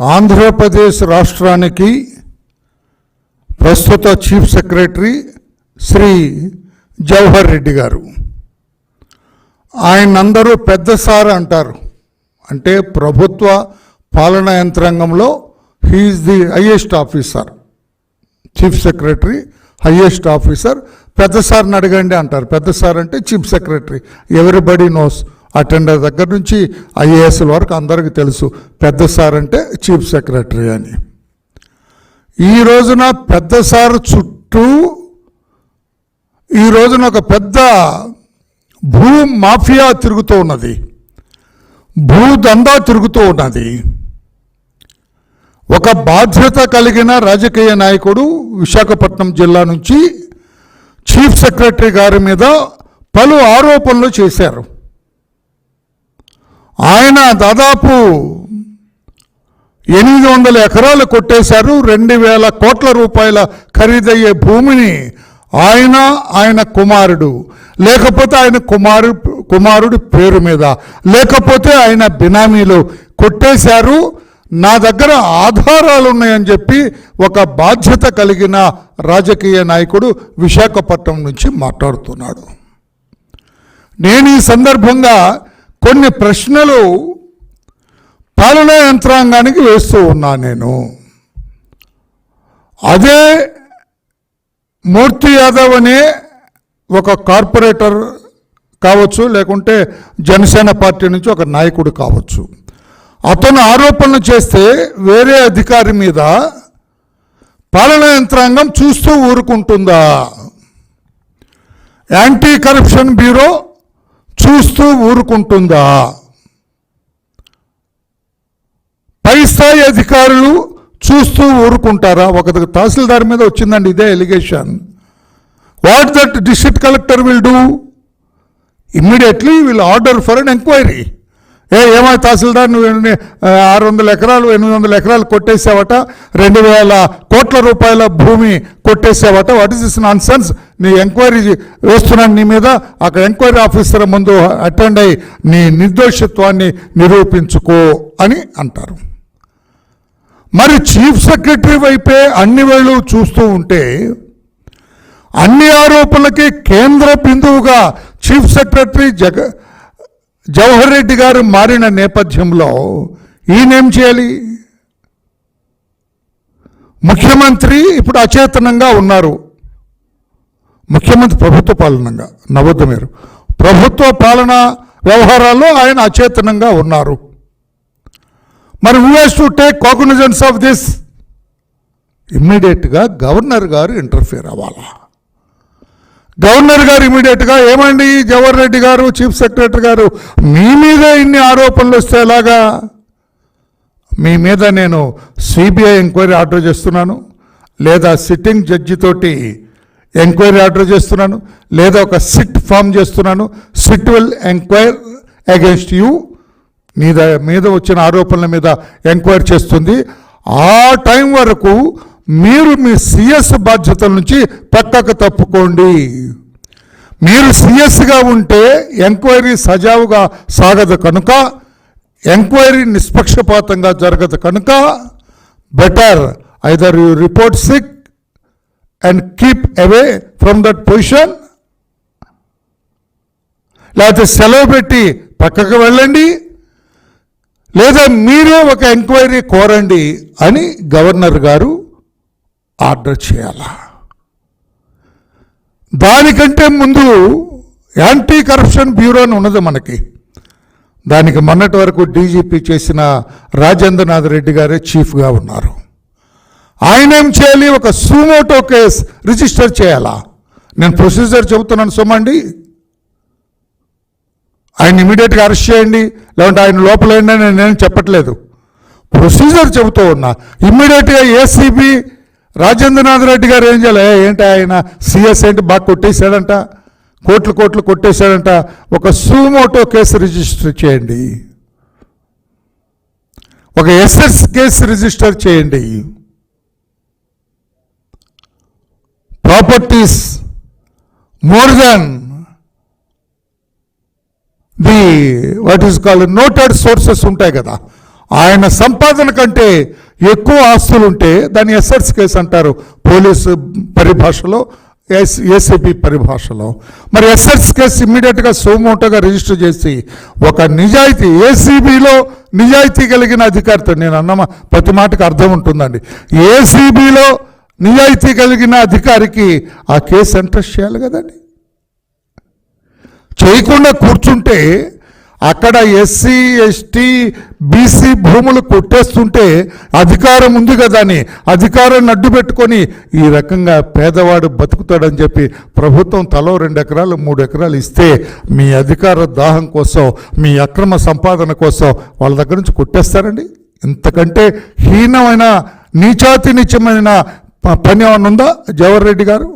ఆంధ్రప్రదేశ్ రాష్ట్రానికి ప్రస్తుత chief secretary Shri Jawahar Reddy గారు. ఆయన అందరూ పెద్ద సార్ అంటారు. అంటే ప్రభుత్వ పాలనా యంత్రాంగంలో he is the highest officer. Chief secretary highest officer. పెద్ద సార్ని అడగండి అంటారు. పెద్ద సార్ అంటే chief secretary. Everybody knows attender దగ్గర నుంచి ఐఏఎస్ల వరకు అందరికీ తెలుసు. పెద్ద సార్ అంటే చీఫ్ సెక్రటరీ అని. ఈ రోజున పెద్ద సార్ చుట్టూ ఈ రోజున ఒక పెద్ద భూ మాఫియా తిరుగుతూ ఉన్నది. భూదందా తిరుగుతూ ఉన్నది. ఒక బాధ్యత కలిగిన రాజకీయ నాయకుడు విశాఖపట్నం జిల్లా నుంచి చీఫ్ సెక్రటరీ గారి మీద పలు ఆరోపణలు చేశారు. ఆయన దాదాపు ఎనిమిది వందల ఎకరాలు కొట్టేశారు రెండు వేల కోట్ల రూపాయల ఖరీదయ్యే భూమిని ఆయన ఆయన కుమారుడు. లేకపోతే ఆయన కుమారు కుమారుడి పేరు మీద. లేకపోతే ఆయన బినామీలు కొట్టేశారు. నా దగ్గర ఆధారాలు ఉన్నాయని చెప్పి ఒక బాధ్యత కలిగిన రాజకీయ నాయకుడు విశాఖపట్నం నుంచి మాట్లాడుతున్నాడు. నేను ఈ సందర్భంగా కొన్ని ప్రశ్నలు పాలనా యంత్రాంగానికి వేస్తూ ఉన్నా నేను. అదే మూర్తి యాదవ్ అనే ఒక కార్పొరేటర్ కావచ్చు లేకుంటే జనసేన పార్టీ నుంచి ఒక నాయకుడు కావచ్చు. అతను ఆరోపణలు చేస్తే వేరే అధికారి మీద పాలనా యంత్రాంగం చూస్తూ ఊరుకుంటుందా? యాంటీ కరప్షన్ బ్యూరో చూస్తూ ఊరుకుంటుందా? పై స్థాయి అధికారులు చూస్తూ ఊరుకుంటారా? ఒక తహసీల్దార్ మీద వచ్చిందండి ఇదే allegation what that district collector will do immediately will order for an enquiry ఏ ఏమో తహసీల్దార్ నువ్వు ఆరు వందల ఎకరాలు ఎనిమిది వందల ఎకరాలు కొట్టేసావట రెండు వేల కోట్ల రూపాయల భూమి కొట్టేసావట. What is this nonsense నీ ఎంక్వైరీ వేస్తున్నాను నీ మీద. అక్కడ ఎంక్వైరీ ఆఫీసర్ ముందు అటెండ్ అయ్యి నీ నిర్దోషత్వాన్ని నిరూపించుకో అని అంటారు. మరి చీఫ్ సెక్రటరీ వైపే అన్ని వేళ్ళు చూస్తూ ఉంటే అన్ని ఆరోపణలకి కేంద్ర బిందువుగా చీఫ్ సెక్రటరీ జగ జవహర్ రెడ్డి గారు మారిన నేపథ్యంలో ఈయనేం చేయాలి? ముఖ్యమంత్రి ఇప్పుడు అచేతనంగా ఉన్నారు. ముఖ్యమంత్రి ప్రభుత్వ పాలనంగా నవ్వద్దు మీరు ప్రభుత్వ పాలన వ్యవహారాల్లో ఆయన అచేతనంగా ఉన్నారు. మరి who has to take cognizance of this ఇమ్మీడియట్గా గవర్నర్ గారు ఇంటర్ఫియర్ అవ్వాలా? గవర్నర్ గారు ఇమీడియట్గా ఏమండి? జవహర్ రెడ్డి గారు చీఫ్ సెక్రటరీ గారు మీ మీద ఇన్ని ఆరోపణలు వస్తే ఎలాగా? మీ మీద నేను సిబిఐ ఎంక్వైరీ ఆర్డర్ చేస్తున్నాను లేదా సిట్టింగ్ జడ్జి తోటి ఎంక్వైరీ ఆర్డర్ చేస్తున్నాను లేదా ఒక సిట్ ఫామ్ చేస్తున్నాను SIT will enquire against you నీ మీద వచ్చిన ఆరోపణల మీద ఎంక్వైరీ చేస్తుంది. ఆ టైం వరకు మీరు మీ సిఎస్ బాధ్యతల నుంచి పక్కకు తప్పుకోండి. మీరు సిఎస్గా ఉంటే ఎంక్వైరీ సజావుగా సాగదు కనుక ఎంక్వైరీ నిష్పక్షపాతంగా జరగదు కనుక better either you report sick and keep away from that position. లేకపోతే సెలవు పెట్టి పక్కకు వెళ్ళండి. లేదా మీరే ఒక ఎంక్వైరీ కోరండి అని గవర్నర్ గారు ఆర్డర్ చేయాలా? దానికంటే ముందు యాంటీ కరప్షన్ బ్యూరో అని ఉన్నది మనకి. దానికి మొన్నటి వరకు డీజీపీ చేసిన రాజేంద్రనాథ్ రెడ్డి గారే చీఫ్గా ఉన్నారు. ఆయన ఏం చేయాలి? ఒక సూమోటో కేస్ రిజిస్టర్ చేయాలా? నేను ప్రొసీజర్ చెబుతున్నాను సోమండి. ఆయన ఇమీడియట్గా అరెస్ట్ చేయండి. లేదంటే ఆయన లోపలేండి అని నేను చెప్పట్లేదు. ప్రొసీజర్ చెబుతూ ఉన్నా. ఇమ్మీడియట్గా ఏసీబీ రాజేంద్రనాథ్ రెడ్డి గారు ఏం చేయాలి? ఏంటి ఆయన? సిఎస్ ఏంటి? బాగా కొట్టేశాడంట. కోట్లు కోట్లు కొట్టేశాడంట. ఒక సూమోటో కేసు రిజిస్టర్ చేయండి. ఒక ఎస్ఎస్ కేసు రిజిస్టర్ చేయండి. Properties more than the what is called noted sources ఉంటాయి కదా. ఆయన సంపాదన కంటే ఎక్కువ ఆస్తులుంటే దాన్ని ఎస్ఆర్స్ కేసు అంటారు. పోలీసు పరిభాషలో ఎస్ ఏసీపీ పరిభాషలో. మరి ఎస్ఎస్ కేసు ఇమ్మీడియట్గా సోమోటోగా రిజిస్టర్ చేసి ఒక నిజాయితీ ఏసీబీలో నిజాయితీ కలిగిన అధికారితో నేను అన్న ప్రతి మాటకు అర్థం ఉంటుందండి. ఏసీబీలో నిజాయితీ కలిగిన అధికారికి ఆ కేసు ఎంట్రెస్ట్ చేయాలి కదండి. చేయకుండా కూర్చుంటే అక్కడ ఎస్సీ ఎస్టీ బీసీ భూములు కొట్టేస్తుంటే అధికారం ఉంది కదా అని అధికారాన్ని అడ్డు పెట్టుకొని ఈ రకంగా పేదవాడు బతుకుతాడని చెప్పి ప్రభుత్వం తలో రెండు ఎకరాలు మూడు ఎకరాలు ఇస్తే మీ అధికార దాహం కోసం మీ అక్రమ సంపాదన కోసం వాళ్ళ దగ్గర నుంచి కొట్టేస్తారండి? ఇంతకంటే హీనమైన నీచాతి నీచమైన పని ఏమన్నా ఉందా జవహర్ రెడ్డి గారు?